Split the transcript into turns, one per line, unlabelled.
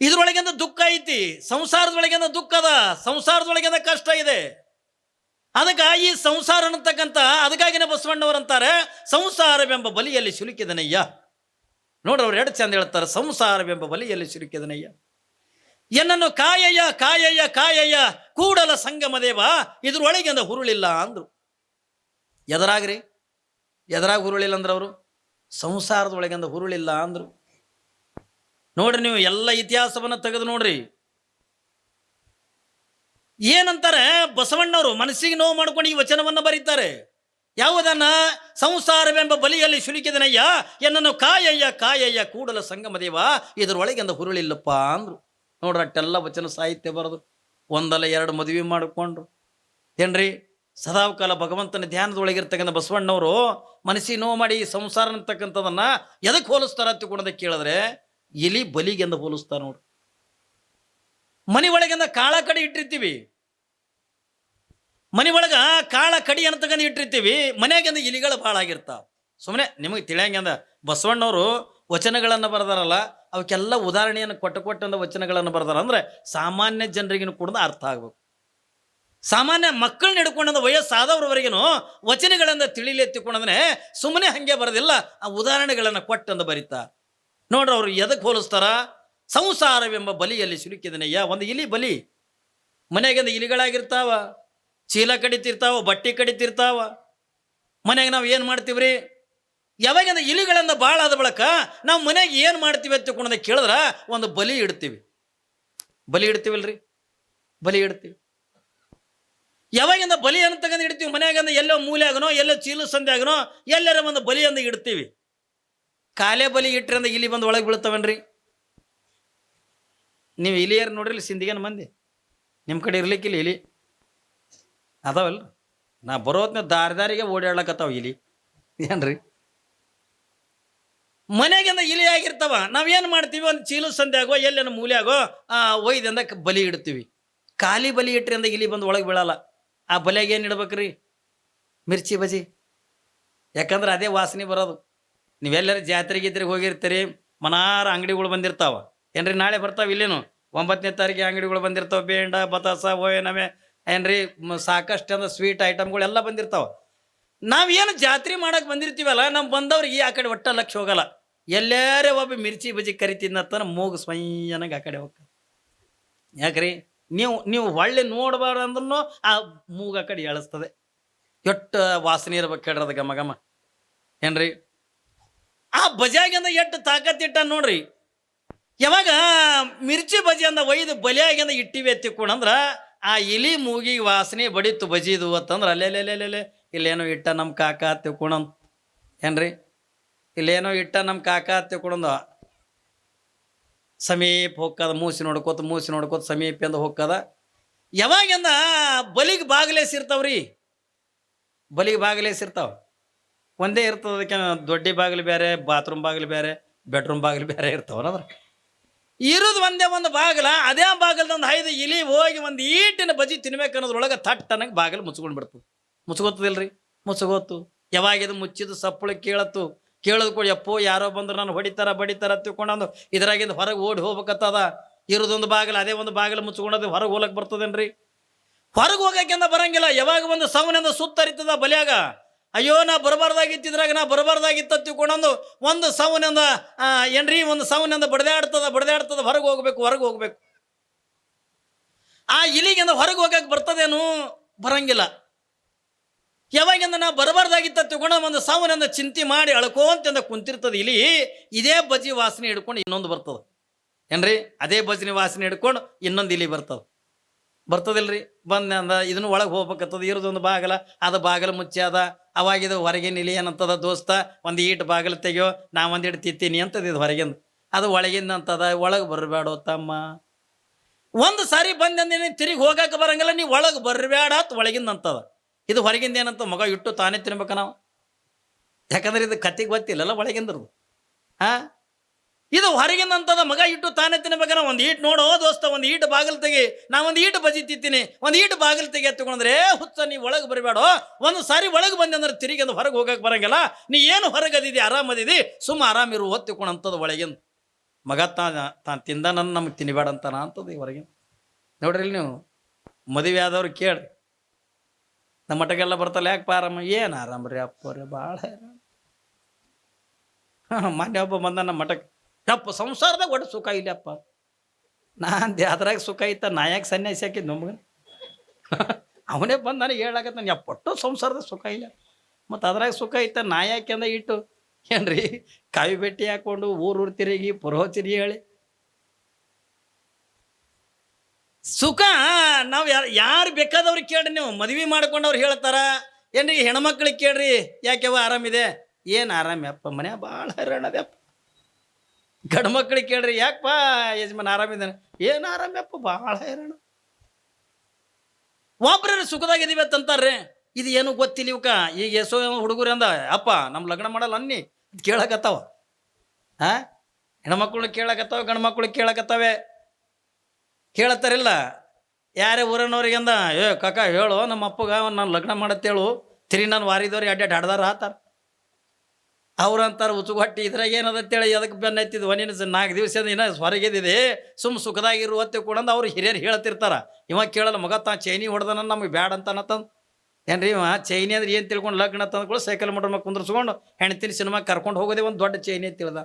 ಇದ್ರೊಳಗಿಂದ ದುಃಖ ಐತಿ, ಸಂಸಾರದೊಳಗಿಂದ ದುಃಖ ಅದ, ಸಂಸಾರದೊಳಗಿಂದ ಕಷ್ಟ ಇದೆ. ಅದಕ್ಕೆ ಈ ಸಂಸಾರ ಅನ್ನತಕ್ಕಂಥ, ಅದಕ್ಕಾಗಿನ ಬಸವಣ್ಣವರಂತಾರೆ ಸಂಸಾರವೆಂಬ ಬಲಿಯಲ್ಲಿ ಸಿಲುಕಿದನಯ್ಯ. ನೋಡ್ರಿ ಅವ್ರು ಎರಡು ಚಂದ ಹೇಳ್ತಾರೆ, ಸಂಸಾರವೆಂಬ ಬಲಿಯಲ್ಲಿ ಸಿಲುಕಿದನಯ್ಯ. ಎನ್ನನ್ನು ಕಾಯಯ್ಯ ಕಾಯಯ್ಯ ಕಾಯಯ್ಯ, ಕೂಡಲ ಸಂಗಮ ದೇವ, ಇದ್ರೊಳಗಿಂದ ಹುರುಳಿಲ್ಲ ಅಂದ್ರು. ಎದರಾಗ್ರಿ? ಎದರಾಗ ಹುರುಳಿಲ್ಲ ಅಂದ್ರೆ ಅವರು? ಸಂಸಾರದೊಳಗಿಂದ ಹುರುಳಿಲ್ಲ ಅಂದ್ರು. ನೋಡ್ರಿ ನೀವು ಎಲ್ಲ ಇತಿಹಾಸವನ್ನು ತೆಗೆದು ನೋಡ್ರಿ. ಏನಂತಾರೆ? ಬಸವಣ್ಣವರು ಮನಸ್ಸಿಗೆ ನೋವು ಮಾಡ್ಕೊಂಡು ಈ ವಚನವನ್ನು ಬರೀತಾರೆ. ಯಾವುದನ್ನ? ಸಂಸಾರವೆಂಬ ಬಲಿಯಲ್ಲಿ ಶುಲಿಕಿದನಯ್ಯ ಎನ್ನನ್ನು ಕಾಯಯ್ಯ ಕಾಯಯ್ಯ, ಕೂಡಲ ಸಂಗಮ ದೇವ, ಇದರೊಳಗಿಂದ ಹುರುಳಿಲ್ಲಪ್ಪ ಅಂದ್ರು. ನೋಡ್ರಿ ಅಟ್ಟೆಲ್ಲ ವಚನ ಸಾಹಿತ್ಯ ಬರೆದು ಒಂದಲ್ಲ ಎರಡು ಮದುವೆ ಮಾಡಿಕೊಂಡ್ರು. ಏನ್ರಿ? ಸದಾಕಾಲ ಭಗವಂತನ ಧ್ಯಾನದೊಳಗಿರ್ತಕ್ಕಂಥ ಬಸವಣ್ಣವರು ಮನಸ್ಸಿಗೆ ನೋವು ಮಾಡಿ ಸಂಸಾರ ಅಂತಕ್ಕಂಥದನ್ನ ಎದಕ್ಕೆ ಹೋಲಿಸ್ತಾರ ಅಂತ ತಿಳ್ಕೊಂಡದ ಕೇಳಿದ್ರೆ ಇಲಿ ಬಲಿಗೆಂದ ಹೋಲಿಸ್ತಾರೆ ನೋಡ್ರಿ. ಮನೆ ಒಳಗಿಂದ ಕಾಳ ಕಡಿ ಇಟ್ಟಿರ್ತೀವಿ. ಮನೆ ಒಳಗ ಕಾಳ ಕಡಿ ಅಂತಕಂದು ಇಟ್ಟಿರ್ತೀವಿ. ಮನ್ಯಾಗಿಂದ ಇಲಿಗಳು ಭಾಳ ಆಗಿರ್ತಾವೆ. ಸುಮ್ಮನೆ ನಿಮಗೆ ತಿಳಿಯಂಗಂದ ಬಸವಣ್ಣವರು ವಚನಗಳನ್ನು ಬರೆದಾರಲ್ಲ, ಅವಕ್ಕೆಲ್ಲ ಉದಾಹರಣೆಯನ್ನು ಕೊಟ್ಟು ಕೊಟ್ಟಂದ ವಚನಗಳನ್ನು ಬರ್ದಾರ. ಅಂದ್ರೆ ಸಾಮಾನ್ಯ ಜನರಿಗಿನ ಕೂಡ ಅರ್ಥ ಆಗ್ಬೇಕು. ಸಾಮಾನ್ಯ ಮಕ್ಕಳನ್ನ ಹಿಡ್ಕೊಂಡಂದ ವಯಸ್ಸಾದವ್ರವರೆಗೂ ವಚನಗಳಿಂದ ತಿಳಿಲಿ ಎತ್ತಿಕೊಂಡಂದ್ರೆ ಸುಮ್ಮನೆ ಹಂಗೆ ಬರೋದಿಲ್ಲ, ಆ ಉದಾಹರಣೆಗಳನ್ನು ಕೊಟ್ಟಂದು ಬರೀತಾ. ನೋಡ್ರಿ ಅವ್ರು ಎದಕ್ಕೆ ಹೋಲಿಸ್ತಾರ? ಸಂಸಾರವೆಂಬ ಬಲಿಯಲ್ಲಿ ಸಿಲುಕಿದನಯ್ಯ. ಒಂದು ಇಲಿ ಬಲಿ. ಮನೆಗೆ ಇಲಿಗಳಾಗಿರ್ತಾವ. ಚೀಲ ಕಡಿತಿರ್ತಾವ, ಬಟ್ಟೆ ಕಡಿತಿರ್ತಾವ. ಮನೆಗೆ ನಾವು ಏನು ಮಾಡ್ತೀವ್ರಿ? ಯಾವಾಗಿಂದ ಇಲಿಗಳನ್ನ ಭಾಳ ಆದ ಬಳಕ ನಾವು ಮನೆಗೆ ಏನು ಮಾಡ್ತೀವಿ ಅಂತ ತಿಳ್ಕೊಂಡ ಕೇಳಿದ್ರ ಒಂದು ಬಲಿ ಇಡ್ತೀವಿ. ಬಲಿ ಇಡ್ತೀವಲ್ರಿ? ಬಲಿ ಇಡ್ತೀವಿ. ಯಾವಾಗಿಂದ ಬಲಿ ಅಂತ ಇಡ್ತೀವಿ? ಮನೆಯಾಗಂದ ಎಲ್ಲೋ ಮೂಲೆ ಆಗನೋ ಎಲ್ಲೋ ಚೀಲ ಸಂದೆ ಆಗನೋ ಎಲ್ಲರ ಒಂದು ಬಲಿಯಿಂದ ಇಡ್ತೀವಿ. ಕಾಲೇ ಬಲಿ ಇಟ್ಟ್ರಿಂದ ಇಲಿ ಬಂದು ಒಳಗೆ ಬೀಳ್ತವನ್ರಿ? ನೀವು ಇಲಿಯರ್ ನೋಡ್ರಿ ಸಿಂಧಿಗೇನು ಮಂದಿ. ನಿಮ್ಮ ಕಡೆ ಇರ್ಲಿಕ್ಕಿಲ್ಲ ಇಲಿ. ಅದಾವಲ್ಲ, ನಾ ಬರೋತ್ನ ದಾರಿ ದಾರಿಗೆ ಓಡಾಡ್ಲಕತ್ತಾವ ಇಲಿ. ಏನ್ರಿ? ಮನೆಗಿಂದ ಇಲಿ ಆಗಿರ್ತಾವ, ನಾವೇನು ಮಾಡ್ತೀವಿ? ಒಂದು ಚೀಲ ಸಂಧ್ಯಾಗೋ ಎಲ್ಲೇನು ಆಗೋ, ಆ ಒಯ್ದಿಂದ ಬಲಿ ಇಡ್ತೀವಿ. ಖಾಲಿ ಬಲಿ ಇಟ್ರಿ ಅಂದ ಇಲಿ ಬಂದು ಒಳಗೆ ಬೀಳಲ್ಲ. ಆ ಬಲಿಯಾಗ ಏನು ಇಡ್ಬೇಕ್ರಿ? ಮಿರ್ಚಿ ಬಜಿ. ಯಾಕಂದ್ರೆ ಅದೇ ವಾಸನೆ ಬರೋದು. ನೀವೆಲ್ಲರೂ ಜಾತ್ರೆಗೆ ಇದ್ರೆ ಹೋಗಿರ್ತೀರಿ, ಮನಾರ ಅಂಗಡಿಗಳು ಬಂದಿರ್ತಾವ. ಏನ್ರಿ ನಾಳೆ ಬರ್ತಾವ ಇಲ್ಲೇನು? ಒಂಬತ್ತನೇ ತಾರೀಕಿಗೆ ಅಂಗಡಿಗಳು ಬಂದಿರ್ತಾವ, ಬೇಂಡ, ಬತಾಸ ಓಯನಮೆ ಏನ್ರಿ ಸಾಕಷ್ಟು ಅಂದ್ರೆ ಸ್ವೀಟ್ ಐಟಮ್ಗಳು ಎಲ್ಲ ಬಂದಿರ್ತಾವ. ನಾವೇನು ಜಾತ್ರೆ ಮಾಡಕ್ಕೆ ಬಂದಿರ್ತೀವಲ್ಲ ನಮ್ಮ ಬಂದವ್ರಿಗೆ ಆ ಕಡೆ ಒಟ್ಟ ಲಕ್ಷ ಹೋಗಲ್ಲ. ಎಲ್ಲರೇ ಒಬ್ಬ ಮಿರ್ಚಿ ಬಜ್ಜಿ ಕರಿತಿದ್ದತ್ತನ ಮೂಗು ಸ್ವಯ್ಯನಾಗ ಆ ಕಡೆ ಹೋಗ್ತದೆ. ಯಾಕ್ರಿ? ನೀವು ನೀವು ಒಳ್ಳೆ ನೋಡಬಾರ್ದು ಅಂದ್ರೂ ಆ ಮೂಗು ಆ ಕಡೆ ಎಳಿಸ್ತದೆ. ಎಷ್ಟು ವಾಸನೆ ಇರ್ಬೇಕು ಕೇಳ್ರದ ಗಮ ಗಮ ಏನ್ರಿ? ಆ ಬಜಾಗಿಂದ ಎಷ್ಟು ತಾಕತ್ತಿಟ್ಟ ನೋಡ್ರಿ. ಯಾವಾಗ ಮಿರ್ಚಿ ಬಜಿ ಅಂದ ಒಯ್ದು ಬಲಿಯಾಗಿಂದ ಇಟ್ಟಿವಿ ಎತ್ತಿಕೊಂಡಂದ್ರ ಆ ಇಲಿ ಮೂಗಿ ವಾಸನೆ ಬಡಿತು ಬಜಿದು ಅಂತಂದ್ರೆ ಅಲ್ಲೆಲ್ಲೆಲ್ಲೆಲ್ಲೆ ಇಲ್ಲೇನೋ ಇಟ್ಟ ನಮ್ಮ ಕಾಕ ತಿಳ್ಕೊಳನ್ ಏನ್ರಿ? ಇಲ್ಲೇನೋ ಇಟ್ಟ ನಮ್ಮ ಕಾಕ ತಿಳ್ಕೊಳಂದ ಸಮೀಪ ಹೊಕ್ಕದ, ಮೂಸಿ ನೋಡ್ಕೋತ ಮೂಸಿ ನೋಡ್ಕೋತ ಸಮೀಪ ಎಂದು ಹೊಕ್ಕದ. ಯಾವಾಗಿಂದ ಬಲಿಗೆ ಬಾಗಿಲೇಸಿರ್ತಾವ್ರಿ ಬಲಿಗೆ ಬಾಗಿಲೇಸಿರ್ತಾವ ಒಂದೇ ಇರ್ತದೆ ಅದಕ್ಕೆ ದೊಡ್ಡ ಬಾಗಿಲು ಬೇರೆ, ಬಾತ್ರೂಮ್ ಬಾಗಿಲು ಬೇರೆ, ಬೆಡ್ರೂಮ್ ಬಾಗಿಲು ಬೇರೆ ಇರ್ತಾವಲ್ಲ ಇರೋದು ಒಂದೇ ಒಂದು ಬಾಗಿಲ, ಅದೇ ಬಾಗಿಲ್ದೊಂದು ಐದು ಇಲಿ ಹೋಗಿ ಒಂದು ಈಟಿನ ಬಜಿ ತಿನ್ಬೇಕು ಅನ್ನೋದ್ರೊಳಗೆ ನನಗೆ ಬಾಗಿಲು ಮುಚ್ಕೊಂಡು ಬಿಡ್ತು. ಮುಚ್ಕೋತದಿಲ್ರಿ? ಯಾವಾಗ ಇದು ಮುಚ್ಚಿದ ಸಪ್ಪಳ ಕೇಳತ್ತು. ಕೇಳೋದು ಕೂಡ ಯಪ್ಪೋ, ಯಾರೋ ಬಂದ್ರು ನಾನು ಹೊಡಿತಾರ, ಬಡಿತಾರ ತಿಳ್ಕೊಂಡಂದು ಇದ್ರಾಗಿಂದ ಹೊರಗೆ ಓಡಿ ಹೋಗ್ಬೇಕತ್ತದ. ಇರೋದೊಂದು ಬಾಗಿಲು, ಅದೇ ಒಂದು ಬಾಗಿಲು ಮುಚ್ಕೊಂಡದು ಹೊರಗೆ ಹೋಗಕ್ಕೆ ಬರ್ತದೇನ್ರಿ? ಹೊರಗೆ ಹೋಗಕ್ಕಿಂದ ಬರಂಗಿಲ್ಲ. ಯಾವಾಗ ಒಂದು ಸವನಿಂದ ಸುತ್ತರಿತದ ಬಲಿಯಾಗ. ಅಯ್ಯೋ ನಾ ಬರಬಾರ್ದಾಗಿತ್ತು ಇದ್ರಾಗ ನಾ ಬರಬಾರ್ದಾಗಿತ್ತು ತಿಳ್ಕೊಂಡಂದು ಒಂದು ಸವನಿಂದ ಆ, ಏನ್ರಿ ಒಂದು ಆಡ್ತದ ಬಡ್ದಾಡ್ತದ ಬಡ್ದಾಡ್ತದ ಹೊರಗೆ ಹೋಗ್ಬೇಕು ಹೊರಗೆ ಹೋಗ್ಬೇಕು. ಆ ಇಲಿಗಿಂದ ಹೊರಗೆ ಹೋಗಕ್ಕೆ ಬರ್ತದೇನು ಬರಂಗಿಲ್ಲ. ಯಾವಾಗಿಂದ ನಾ ಬರಬಾರ್ದಾಗಿತ್ತ ತಿಳ್ಕೊಂಡ ಒಂದು ಸಾವನಿಂದ ಚಿಂತೆ ಮಾಡಿ ಅಳ್ಕೋಂತಿಂದ ಕುಂತಿರ್ತದೆ ಇಲಿ ಇದೇ ಬಜಿ ವಾಸನೆ ಹಿಡ್ಕೊಂಡು ಇನ್ನೊಂದು ಬರ್ತದ. ಏನ್ರಿ ಅದೇ ಬಜನೆ ವಾಸನೆ ಹಿಡ್ಕೊಂಡು ಇನ್ನೊಂದು ಇಲಿ ಬರ್ತದ. ಬರ್ತದಿಲ್ರಿ ಬಂದ ಅಂದ ಇದನ್ನು ಒಳಗೆ ಹೋಗ್ಬೇಕತ್ತದ ಇರೋದೊಂದು ಬಾಗಲ ಅದು ಬಾಗಲ ಮುಚ್ಚಿ ಅದ ಅವಾಗಿದು ಹೊರಗಿನ ನಿಲಿ ಏನಂತದ ದೋಸ್ತ, ಒಂದು ಈಟು ಬಾಗಿಲು ತೆಗಿಯೋ, ನಾ ಒಂದಿಟ್ಟು ತಿತ್ತೀನಿ ಅಂತದ ಇದು ಹೊರಗಿಂದ. ಅದು ಒಳಗಿಂದ ಅಂತದ ಒಳಗೆ ಬರಬೇಡೋ ತಮ್ಮ. ಒಂದು ಸಾರಿ ಬಂದಂದೇನೆ, ತಿರುಗಿ ಹೋಗಕ್ಕೆ ಬರಂಗಿಲ್ಲ ನೀವು ಒಳಗೆ ಬರಬೇಡ ಅಂತ ಒಳಗಿಂದ ಅಂತದ ಇದು ಹೊರಗಿಂದ ಏನಂತ ಮಗ ಇಟ್ಟು ತಾನೇ ತಿನ್ಬೇಕು ನಾವು. ಯಾಕಂದ್ರೆ ಇದು ಕತ್ತಿಗೆ ಗೊತ್ತಿಲ್ಲಲ್ಲ ಒಳಗಿಂದ್ರದು. ಹಾ? ಇದು ಹೊರಗಿನಂಥದ ಅಂತದ ಮಗ ಇಟ್ಟು ತಾನೇ ತಿನ್ಬೇಕನ? ಒಂದು ಈಟ್ ನೋಡೋ ದೋಸ್ತ, ಒಂದು ಈಟ್ ಬಾಗಿಲು ತೆಗಿ. ನಾ ಒಂದು ಈಟ್ ಬಜಿ ತಿತ್ತೀನಿ ಒಂದು ಈಟ್ ಬಾಗಿಲು ತೆಗಿ ಎತ್ತುಕೊಂಡ್ರೆ ಹುಚ್ಚ, ನೀ ಒಳಗೆ ಬರಬೇಡ. ಒಂದು ಸಾರಿ ಒಳಗೆ ಬಂದೆ ಅಂದ್ರೆ ತಿರುಗಿ ಅಂದ್ರೆ ಹೊರಗೆ ಹೋಗಕ್ಕೆ ಬರಂಗಿಲ್ಲ. ನೀ ಏನು ಹೊರಗದಿದಿ ಆರಾಮದಿದಿ? ಸುಮ್ಮ ಆರಾಮಿರು ಹೊತ್ತಿಕೊಂಡಂಥದ್ದು ಒಳಗಿಂದ. ಮಗ ತಾನ ತಾನು ತಿಂದ ನನ್ನ ನಮಗೆ ತಿನ್ಬೇಡ ಅಂತದ್ದು ಈ ಹೊರಗೆ ನೋಡ್ರಿ ನೀವು, ಮದುವೆ ಆದವ್ರು ಕೇಳಿ ನಮ್ಮ ಮಠಕ್ಕೆಲ್ಲ ಬರ್ತಲ್ಲ ಯಾಕೆ ಆರಾಮ? ಏನು ಆರಾಮ ರೀ ಅಪ್ಪರೇ ಭಾಳ ಹಾಂ ಒಬ್ಬ ಬಂದ ನಮ್ಮ ಮಠಕ್ಕೆ. ಯಪ್ಪ ಸಂಸಾರದಾಗ ಒಟ್ಟು ಸುಖ ಇಲ್ಲಪ್ಪ. ನಾನು ಅದ್ರಾಗ ಸುಖ ಇತ್ತ, ನಾ ಯಾಕೆ ಸನ್ಯಾಸಿ ಹಾಕಿದ್ ನಮ್ಗೆ ಅವನೇ ಬಂದು ನನಗೆ ಹೇಳಾಕತ್ತ ನಾನು ಒಟ್ಟು ಸಂಸಾರದ ಸುಖ ಇಲ್ಲ. ಮತ್ತು ಅದ್ರಾಗ ಸುಖ ಇತ್ತ, ನಾ ಯಾಕೆ ಅಂದ ಇಟ್ಟು? ಏನ್ರಿ ಕಾಯಿ ಬೆಟ್ಟಿ ಹಾಕೊಂಡು ಊರೂರು ತಿರುಗಿ ಪುರೋಹಿತರಿಗೆ ಹೇಳಿ. ಸುಖ, ನಾವು ಯಾರು ಯಾರು ಬೇಕಾದವ್ರಿಗೆ ಕೇಳ್ರಿ ನೀವು, ಮದ್ವೆ ಮಾಡ್ಕೊಂಡವ್ರು ಹೇಳ್ತಾರ. ಏನ್ರಿ, ಹೆಣ್ಮಕ್ಳಿಗೆ ಕೇಳ್ರಿ ಯಾಕೆವ ಆರಾಮಿದೆ? ಏನು ಆರಾಮ್ಯಪ್ಪ ಮನೆ ಭಾಳ ಹೈರಾಣದಪ್ಪ ಗಂಡು ಮಕ್ಳಿಗೆ ಕೇಳ್ರಿ ಯಾಕಪ್ಪ ಯಜಮಾನ್ ಆರಾಮಿದ್ದಾನೆ ಏನು ಆರಾಮ್ಯಪ್ಪ ಭಾಳ ಹೈರಾಣ. ಒಬ್ರ ಸುಖದಾಗಿದ್ದೀವಿ ಅಂತಂತಾರ್ರಿ ಇದು ಏನು ಗೊತ್ತಿಲ್ಲ ಇವಕ್ಕ, ಈಗ ಎಸೋ ಹುಡುಗರು ಅಂದ, ಅಪ್ಪ ನಮ್ಮ ಲಗ್ನ ಮಾಡಲ್ಲ ಅನ್ನಿ. ಕೇಳಕತ್ತಾವ. ಹಾ ಹೆಣ್ಮಕ್ಳು ಕೇಳಕತ್ತಾವ, ಗಂಡು ಮಕ್ಳು ಕೇಳಕತ್ತಾವೆ. ಕೇಳತ್ತಾರಿಲ್ಲ? ಯಾರೇ ಊರನವ್ರಿಗೆ ಅಂದ, ಏ, ಕಾಕ, ಹೇಳು ನಮ್ಮ ಅಪ್ಪಗ ನಾನು ಲಗ್ನ ಮಾಡತ್ತೇಳು. ತಿರಿ ನಾನು ವಾರಿದವ್ರಿಗೆ ಅಡ್ಡಾಡ್ ಹಡ್ದಾರ ಆತಾರ. ಅವ್ರು ಅಂತಾರೆ ಉಚುಗೊಟ್ಟಿ ಇದ್ರಾಗ ಅಂತೇಳಿ ಅದಕ್ಕೆ ಬೆನ್ನ ಎತ್ತಿದ್ ಒಂದಿನ ನಾಲ್ಕು ದಿವಸ ಇನ್ನ ಹೊರಗೆದಿದೆ ಸುಮ್ ಸುಖದಾಗಿರುವತ್ತೆ ಕೂಡ ಅವ್ರು ಹಿರಿಯರು ಹೇಳ್ತಿರ್ತಾರೆ. ಇವ ಕೇಳಲ್ಲ, ಮಗ ತಾ ಚೈನಿ ಹೊಡೆದನ, ನಮಗೆ ಬ್ಯಾಡ ಅಂತ ಅನ್ನತ್ತಂದು. ಏನ್ರಿ ಇವ? ಚೈನಿ ಅಂದ್ರೆ ಏನು ತಿಳ್ಕೊಂಡು ಲಗ್ನ ತಂದ್ಕೊಳ್ಳಿ ಸೈಕಲ್ ಮೋಟರ್ ಮೇಲೆ ಕುಂದ್ರಸ್ಕೊಂಡು ಹೆಣ್ತಿನ ಸಿನಿಮಾ ಕರ್ಕೊಂಡು ಹೋಗೋದೇ ಒಂದು ದೊಡ್ಡ ಚೈನಿ ತಿಳ್ದ.